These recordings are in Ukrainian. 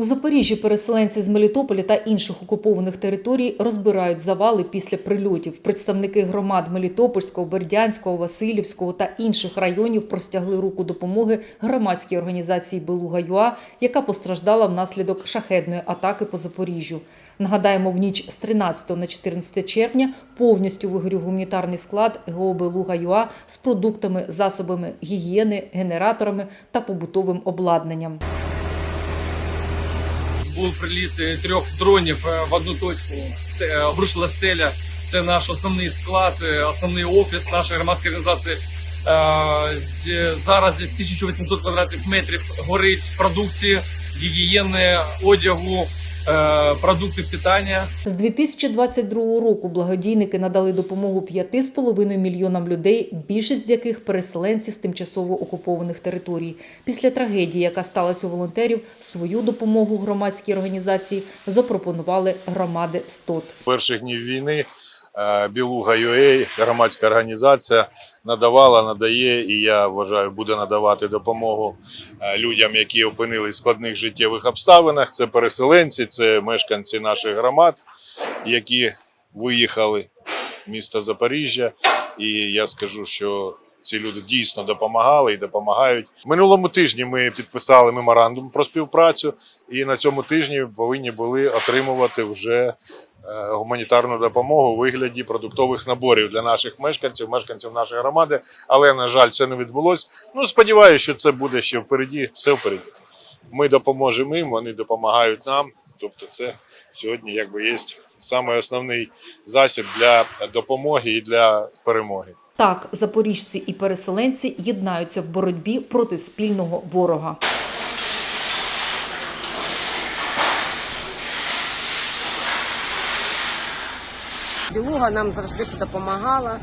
У Запоріжжі переселенці з Мелітополя та інших окупованих територій розбирають завали після прильотів. Представники громад Мелітопольського, Бердянського, Васильівського та інших районів простягли руку допомоги громадській організації Белуга ЮА, яка постраждала внаслідок шахедної атаки по Запоріжжю. Нагадаємо, в ніч з 13 на 14 червня повністю вигорів гуманітарний склад ГО Белуга ЮА з продуктами, засобами гігієни, генераторами та побутовим обладнанням. Був приліт е, трьох дронів е, в одну точку. Те- е, Обрушила стеля. Це наш основний склад, основний офіс нашої громадської організації. З- Зараз десь 1800 квадратних метрів горить продукції, гігієни, одягу, продукти питання. З 2022 року благодійники надали допомогу 5,5 мільйонам людей, більшість з яких переселенці з тимчасово окупованих територій. Після трагедії, яка сталася у волонтерів, свою допомогу громадській організації запропонували громади СТОТ. перших днів війни е, Білуга UA, громадська організація, надавала, надає і я вважаю, буде надавати допомогу е, людям, які опинились в складних життєвих обставинах. Це переселенці, це мешканці наших громад, які виїхали в місто Запоріжжя. І я скажу, що ці люди дійсно допомагали і допомагають. Минулому тижні ми підписали меморандум про співпрацю, і на цьому тижні повинні були отримувати вже е, гуманітарну допомогу у вигляді продуктових наборів для наших мешканців, мешканців нашої громади. Але на жаль, це не відбулось. Ну сподіваюся, що це буде ще впереді. Все впереді. Ми допоможемо їм, вони допомагають нам. Тобто, це сьогодні якби є саме основний засіб для допомоги і для перемоги. Так, запоріжці і переселенці єднаються в боротьбі проти спільного ворога. Білуга нам завжди допомагала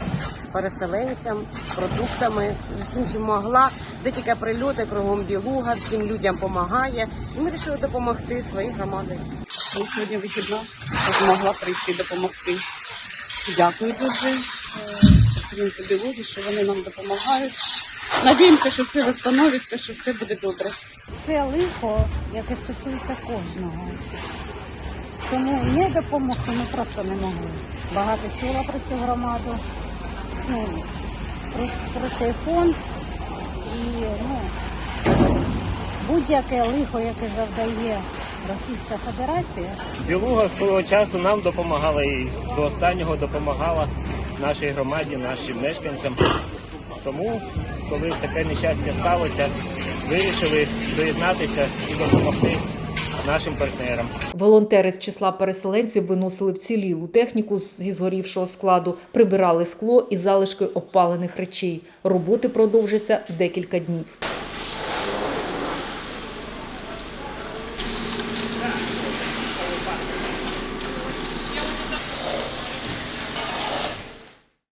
переселенцям, продуктами, всім, чим могла. Де тільки прильоти кругом білуга, всім людям допомагає. І ми вирішили допомогти своїй громаді. Я сьогодні вихідна, змогла прийти допомогти. Дякую дуже е, білогі, що вони нам допомагають. Надіємося, що все встановиться, що все буде добре. Це лихо, яке стосується кожного. Тому не допомогти ми просто не могли. Багато чула про цю громаду, ну, про, про цей фонд. І ну, будь-яке лихо, яке завдає Російська Федерація, Білуга свого часу нам допомагала і до останнього допомагала нашій громаді, нашим мешканцям. Тому, коли таке нещастя сталося, вирішили доєднатися і допомогти нашим партнерам. Волонтери з числа переселенців виносили вцілілу техніку зі згорівшого складу, прибирали скло і залишки обпалених речей. Роботи продовжаться декілька днів.